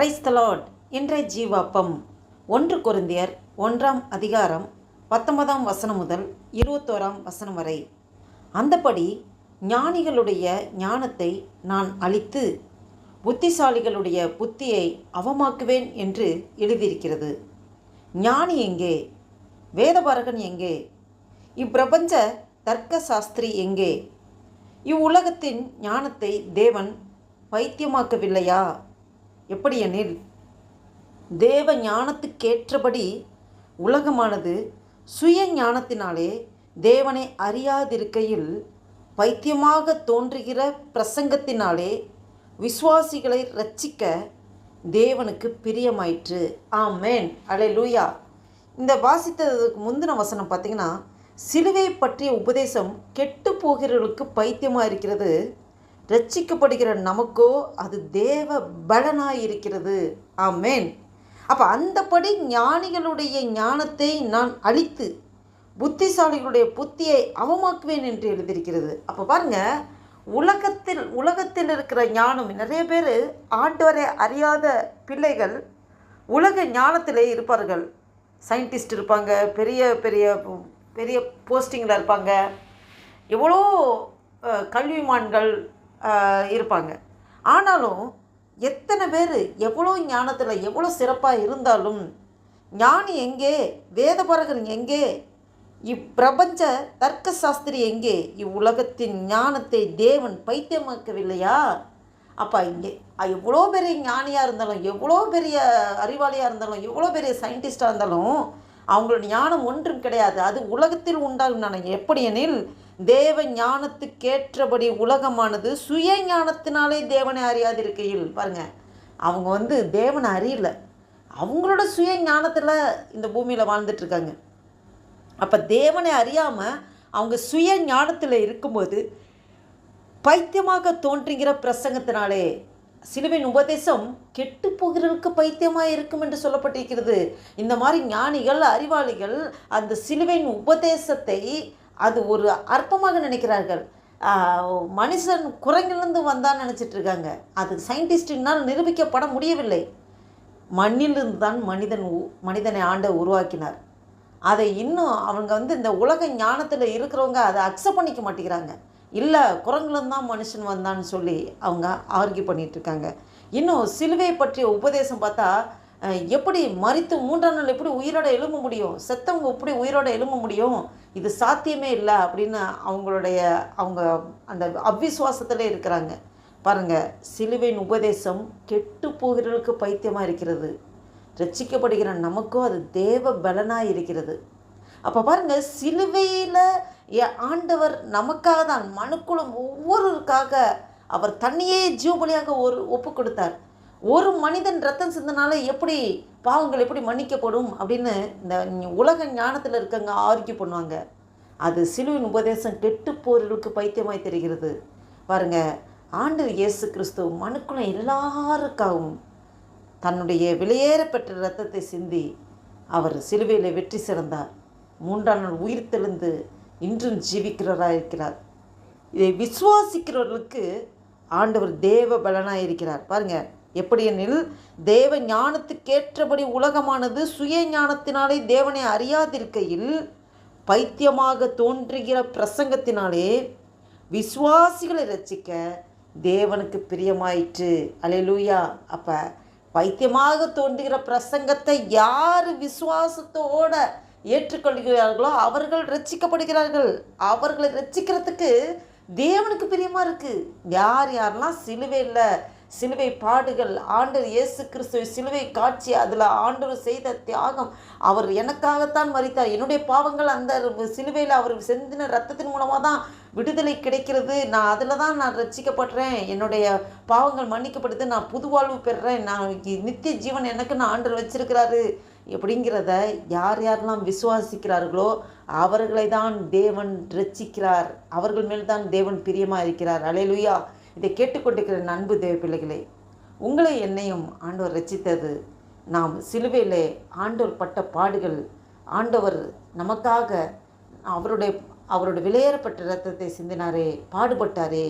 கிரைஸ்தலாட் இன்றைய ஜீவாப்பம் ஒன்று குருந்தியர் ஒன்றாம் அதிகாரம் பத்தொன்பதாம் வசனம் முதல் இருபத்தோராம் வசனம் வரை. அந்தபடி ஞானிகளுடைய ஞானத்தை நான் அழித்து புத்திசாலிகளுடைய புத்தியை அவமாக்குவேன் என்று எழுதியிருக்கிறது. ஞானி எங்கே? வேதபாரகன் எங்கே? இப்பிரபஞ்ச தர்க்க சாஸ்திரி எங்கே? இவ்வுலகத்தின் ஞானத்தை தேவன் பைத்தியமாக்கவில்லையா? எப்படியெனில் தேவ ஞானத்துக்கேற்றபடி உலகமானது சுய ஞானத்தினாலே தேவனை அறியாதிருக்கையில் பைத்தியமாக தோன்றுகிற பிரசங்கத்தினாலே விசுவாசிகளை ரட்சிக்க தேவனுக்கு பிரியமாயிற்று. ஆமேன். அலே லூயா இந்த வாசித்ததுக்கு முந்தின வசனம் பார்த்திங்கன்னா சிலுவை பற்றிய உபதேசம் கெட்டு போகிறவர்களுக்கு பைத்தியமாக இருக்கிறது. ரட்சிக்கப்படுகிற நமக்கோ அது தேவ பலனாய் இருக்கிறது ஆமேன். அப்போ அந்தபடி ஞானிகளுடைய ஞானத்தை நான் அழித்து புத்திசாலிகளுடைய புத்தியை அவமாக்குவேன் என்று எழுதியிருக்கிறது. அப்போ பாருங்க உலகத்தில் உலகத்தில் இருக்கிற ஞானம் நிறைய பேர் ஆண்டவரை அறியாத பிள்ளைகள் உலக ஞானத்திலே இருப்பார்கள். சயின்டிஸ்ட் இருப்பாங்க பெரிய பெரிய பெரிய போஸ்டிங்கில் இருப்பாங்க. எவ்வளோ கல்விமான்கள் இருப்பாங்க. ஆனாலும் எத்தனை பேர் எவ்வளோ ஞானத்தில் எவ்வளோ சிறப்பாக இருந்தாலும் ஞானி எங்கே வேதபரகன் எங்கே இப்பிரபஞ்ச தர்க்க சாஸ்திரி எங்கே இவ்வுலகத்தின் ஞானத்தை தேவன் பைத்தியமாக்கவில்லையா? அப்போ இங்கே. எவ்வளோ பெரிய ஞானியாக இருந்தாலும் எவ்வளோ பெரிய அறிவாளியாக இருந்தாலும் எவ்வளோ பெரிய சயின்டிஸ்டாக இருந்தாலும் அவங்களோட ஞானம் ஒன்றும் கிடையாது. அது உலகத்தில் உண்டாகும் நான் எப்படி எனில் தேவ ஞானத்துக்கேற்றபடி உலகமானது சுய ஞானத்தினாலே தேவனை அறியாதிருக்கையில். பாருங்க அவங்க வந்து தேவனை அறியல. அவங்களோட சுய ஞானத்தில் இந்த பூமியில் வாழ்ந்துட்டு இருக்காங்க அப்போ தேவனை அறியாமல் அவங்க சுய ஞானத்தில் இருக்கும்போது பைத்தியமாக தோன்றுகிற பிரசங்கத்தினாலே சிலுவின் உபதேசம் கெட்டு போகிறவர்களுக்கு பைத்தியமாக இருக்கும் என்று சொல்லப்பட்டிருக்கிறது. இந்த மாதிரி ஞானிகள் அறிவாளிகள் அந்த சிலுவையின் உபதேசத்தை அது ஒரு அற்பமாக நினைக்கிறார்கள். மனுஷன் குரங்கிலிருந்து வந்தான்னு நினச்சிட்டு இருக்காங்க. அது சயின்டிஸ்டினால் நிரூபிக்கப்பட முடியவில்லை. மண்ணிலிருந்து தான் மனிதன் உ- மனிதனை ஆண்ட உருவாக்கினார். அதை இன்னும் அவங்க வந்து இந்த உலக ஞானத்தில் இருக்கிறவங்க அதை அக்செப்ட் பண்ணிக்க மாட்டேங்கிறாங்க. இல்லை குரங்குலேருந்து தான் மனுஷன் வந்தான்னு சொல்லி அவங்க ஆர்கியூ பண்ணிகிட்ருக்காங்க இருக்காங்க. இன்னும் சிலுவை பற்றிய உபதேசம் பார்த்தா எப்படி மறித்து மூன்றாம் நாள் எப்படி உயிரோட எழும்ப முடியும்? செத்தவங்க எப்படி உயிரோட எழும்ப முடியும்? இது சாத்தியமே இல்லை அப்படின்னு அவங்களுடைய அவங்க அந்த அவ்விசுவாசத்திலே இருக்கிறாங்க. பாருங்கள் சிலுவையின் உபதேசம் கெட்டு போகிறவர்களுக்கு பைத்தியமாக இருக்கிறது. ரட்சிக்கப்படுகிற நமக்கும் அது தேவ பலனாக இருக்கிறது. அப்போ பாருங்கள் சிலுவையில் ஆண்டவர் நமக்காக தான் மனுக்குளம் ஒவ்வொருவருக்காக அவர் தன்னையே ஜீவபலியாக ஒரு ஒப்பு கொடுத்தார். ஒரு மனிதன் ரத்தம் சிந்தனால எப்படி பாவங்கள் எப்படி மன்னிக்கப்படும் அப்படின்னு இந்த உலக ஞானத்தில் இருக்கவங்க ஆர்கியூ பண்ணுவாங்க. அது சிலுவின் உபதேசம் கெட்டு போர்களுக்கு பைத்தியமாய் தெரிகிறது. பாருங்க ஆண்டு இயேசு கிறிஸ்து மனுக்குள்ள எல்லாருக்காகவும் தன்னுடைய விலையேறப்பெற்ற இரத்தத்தை சிந்தி அவர் சிலுவையில் வெற்றி சிறந்தார். மூன்றாம் நாள் உயிர் தெழுந்து இன்றும் ஜீவிக்கிறவராக இருக்கிறார். இதை விசுவாசிக்கிறவர்களுக்கு ஆண்டவர் தேவ பலனாக இருக்கிறார். பாருங்கள் எப்படியெனில் தேவ ஞானத்துக்கேற்றபடி உலகமானது சுய ஞானத்தினாலே தேவனை அறியாதிருக்கையில் பைத்தியமாக தோன்றுகிற பிரசங்கத்தினாலே விசுவாசிகளை ரசிக்க தேவனுக்கு பிரியமாயிற்று. அலையலூயா அப்போ பைத்தியமாக தோன்றுகிற பிரசங்கத்தை யார் விசுவாசத்தோட ஏற்றுக்கொள்கிறார்களோ அவர்கள் ரட்சிக்கப்படுகிறார்கள் அவர்களை ரட்சிக்கிறதுக்கு தேவனுக்கு பிரியமாக இருக்குது யார் யாரெல்லாம் சிலுவையில் சிலுவை பாடுகள் ஆண்டர் இயேசு கிறிஸ்து சிலுவை காட்சி அதில் ஆண்டவர் செய்த தியாகம். அவர் எனக்காகத்தான் மறித்தார் என்னுடைய பாவங்கள் அந்த சிலுவையில் அவர் செந்தின ரத்தத்தின் மூலமாக தான் விடுதலை கிடைக்கிறது. நான் அதில் தான் நான் ரசிக்கப்படுறேன் என்னுடைய பாவங்கள் மன்னிக்கப்படுது. நான் புது வாழ்வு பெறுறேன். நான் நித்திய ஜீவன் எனக்கு நான் ஆண்டவர் வச்சிருக்கிறாரு. எப்படிங்கிறத யார் யாரெல்லாம் விசுவாசிக்கிறார்களோ அவர்களை தான் தேவன் ரட்சிக்கிறார். அவர்கள் மேல் தான் தேவன் பிரியமாக இருக்கிறார். அலையலுயா. இதை கேட்டுக்கொண்டிருக்கிற நண்பு தேவ பிள்ளைகளே உங்களை என்னையும் ஆண்டவர் ரச்சித்தது நாம் சிலுவையிலே ஆண்டவர் பட்ட பாடுகள் ஆண்டவர் நமக்காக அவருடைய அவருடைய விலையேறப்பட்ட இரத்தத்தை சிந்தினாரே பாடுபட்டாரே.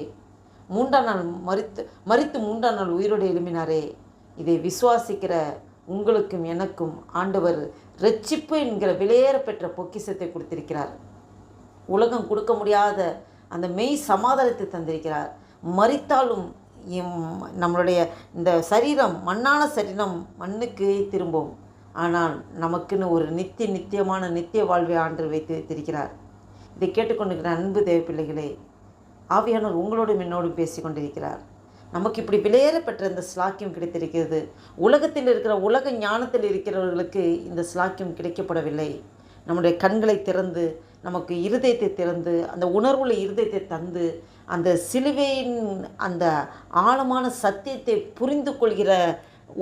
மூன்றாம் நாள் மறித்து மறித்து மூன்றாம் நாள் உயிரோடு எழும்பினாரே. இதை விசுவாசிக்கிற உங்களுக்கும் எனக்கும் ஆண்டவர் ரட்சிப்பு என்கிற விலையேற பெற்ற பொக்கிஷத்தை கொடுத்திருக்கிறார். உலகம் கொடுக்க முடியாத அந்த மெய் சமாதானத்தை தந்திருக்கிறார். மறித்தாலும் நம்மளுடைய இந்த சரீரம் மண்ணான சரீரம் மண்ணுக்கு திரும்பும். ஆனால் நமக்குன்னு ஒரு நித்திய நித்தியமான நித்திய வாழ்வை ஆண்டு வைத்து வைத்திருக்கிறார் இதை கேட்டுக்கொண்டிருக்கிற அன்பு தேவ பிள்ளைகளே ஆவியானவர் உங்களோடும் என்னோடும் பேசி கொண்டிருக்கிறார். நமக்கு இப்படி விலையேற இந்த ஸ்லாக்கியம் கிடைத்திருக்கிறது. உலகத்தில் இருக்கிற உலக ஞானத்தில் இருக்கிறவர்களுக்கு இந்த ஸ்லாக்கியம் கிடைக்கப்படவில்லை. நம்முடைய கண்களை திறந்து நமக்கு இருதயத்தை திறந்து அந்த உணர்வுள்ள இருதயத்தை தந்து அந்த சிலுவையின் அந்த ஆழமான சத்தியத்தை புரிந்து கொள்கிற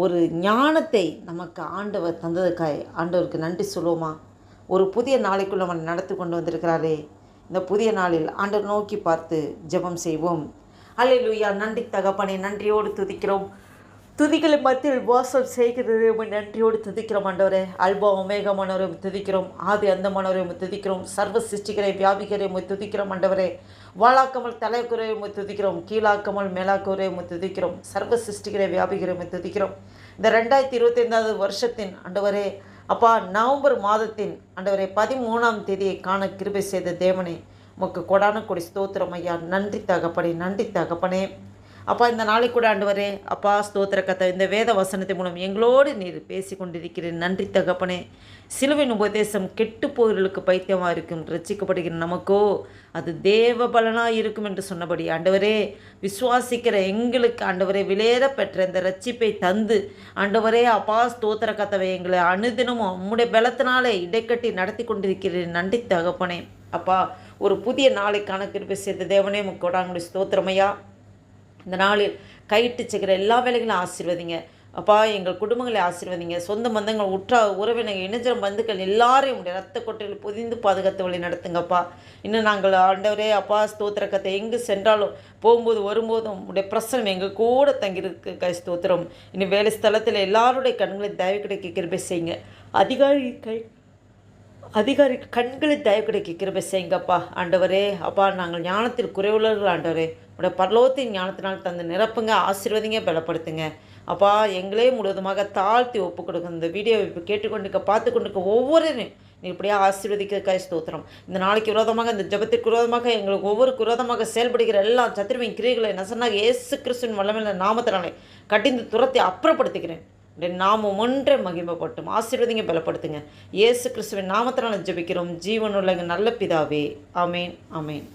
ஒரு ஞானத்தை நமக்கு ஆண்டவர் தந்ததுக்காய் ஆண்டவருக்கு நன்றி சொல்லுவோமா? ஒரு புதிய நாளைக்குள்ள அவன் நடத்தி கொண்டு வந்திருக்கிறாரே. இந்த புதிய நாளில் ஆண்டவர் நோக்கி பார்த்து ஜெபம் செய்வோம். அல்லேலூயா நன்றி தகப்பனை நன்றியோடு துதிக்கிறோம். துதிகளை மத்தியில் வாசல் செய்கிறது நன்றியோடு துதிக்கிறோம் ஆண்டவரே. அல்பா ஒமேகமானவரை துதிக்கிறோம். ஆதி அந்த உம்மை துதிக்கிறோம். சர்வ சிருஷ்டிகரை வியாபிகரையும் துதிக்கிறோம் ஆண்டவரே. வாழாக்கமல் தலைக்குறை துதிக்கிறோம். கீழாக்கமல் மேலாக்குறையும் துதிக்கிறோம். சர்வ சிருஷ்டிகரை வியாபிகரையும் துதிக்கிறோம். இந்த ரெண்டாயிரத்தி இருபத்தைந்தாவது வருஷத்தின் ஆண்டவரே அப்பா நவம்பர் மாதத்தின் ஆண்டவரே பதிமூணாம் தேதியை காண கிருபை செய்த தேவனே உமக்கு கொடான கொடி ஸ்தோத்திரம் ஐயா. நன்றி தகப்பனே நன்றி தகப்பனே. அப்பா இந்த நாளை கூட ஆண்டவரே அப்பா ஸ்தோத்திர கதை இந்த வேத வசனத்தின் மூலம் எங்களோடு நீர் பேசி கொண்டிருக்கிறேன் நன்றி தகப்பனே. சிலுவின் உபதேசம் கெட்டு போகிறவர்களுக்கு பைத்தியமாக இருக்கும். ரசிக்கப்படுகிற நமக்கோ அது தேவ பலனாக இருக்கும் என்று சொன்னபடி ஆண்டவரே விசுவாசிக்கிற எங்களுக்கு ஆண்டவரே விலையேற பெற்ற இந்த ரட்சிப்பை தந்து ஆண்டவரே அப்பா ஸ்தோத்திர கதவை எங்களை அனுதினமும் உம்முடைய பலத்தினாலே இடைக்கட்டி நடத்தி கொண்டிருக்கிறேன் நன்றி தகப்பனே. அப்பா ஒரு புதிய நாளை கணக்கிருப்பை செய்த தேவனே கோடாங்குடி ஸ்தோத்திரமையா. இந்த நாளில் கையிட்டு செய்கிற எல்லா வேலைகளும் ஆசீர்வதிங்க. அப்பா எங்கள் குடும்பங்களை ஆசீர்வதிங்க. சொந்த பந்தங்கள் உற்றா உறவினர்கள் இணைஞ்ச பந்துக்கள் எல்லாரையும் உடைய ரத்த கொட்டையில் புதிந்து பாதுகாத்து வழி நடத்துங்கப்பா. இன்னும் நாங்கள் ஆண்டவரே அப்பா ஸ்தோத்திரக்கத்தை எங்கு சென்றாலும் போகும்போது வரும்போதும் உடைய பிரசனம் எங்கள் கூட தங்கியிருக்கு. கை ஸ்தோத்திரம். இன்னும் வேலை ஸ்தலத்தில் எல்லாருடைய கண்களை தயவு கிடைக்க கிருபை செய்யுங்க. அதிகாரி கை அதிகாரி கண்களை தயவு கிடைக்க கிருபை செய்யுங்கப்பா. ஆண்டவரே அப்பா நாங்கள் ஞானத்தில் குறைவுள்ளவர்கள் ஆண்டவரே. உடைய பரலோகத்தின் ஞானத்தினால் தந்து நிரப்புங்க ஆசீர்வதிங்க பலப்படுத்துங்க. அப்பா எங்களே முழுவதுமாக தாழ்த்தி ஒப்பு கொடுங்க. இந்த வீடியோவை இப்போ கேட்டுக்கொண்டிருக்க பார்த்து கொண்டிருக்க ஒவ்வொரு நீ இப்படியே ஆசீர்வதிக்கிறதுக்காக ஸ்தோத்திரம். இந்த நாளைக்கு விரோதமாக இந்த ஜபத்திற்கு விரோதமாக எங்களுக்கு ஒவ்வொரு விரோதமாக செயல்படுகிற எல்லா சத்திரவின் கிரியைகளை நசனாக இயேசு கிறிஸ்துவின் வல்லமையில நாமத்தினாலே கட்டிந்து துரத்தி அப்புறப்படுத்திக்கிறேன் உடைய நாமம் ஒன்றே மகிமைப்பட்டும். ஆசீர்வதிங்க பலப்படுத்துங்க. இயேசு கிறிஸ்துவின் நாமத்தினால ஜெபிக்கிறோம். ஜீவனுள்ள எங்கள் நல்ல பிதாவே. அமேன் அமேன்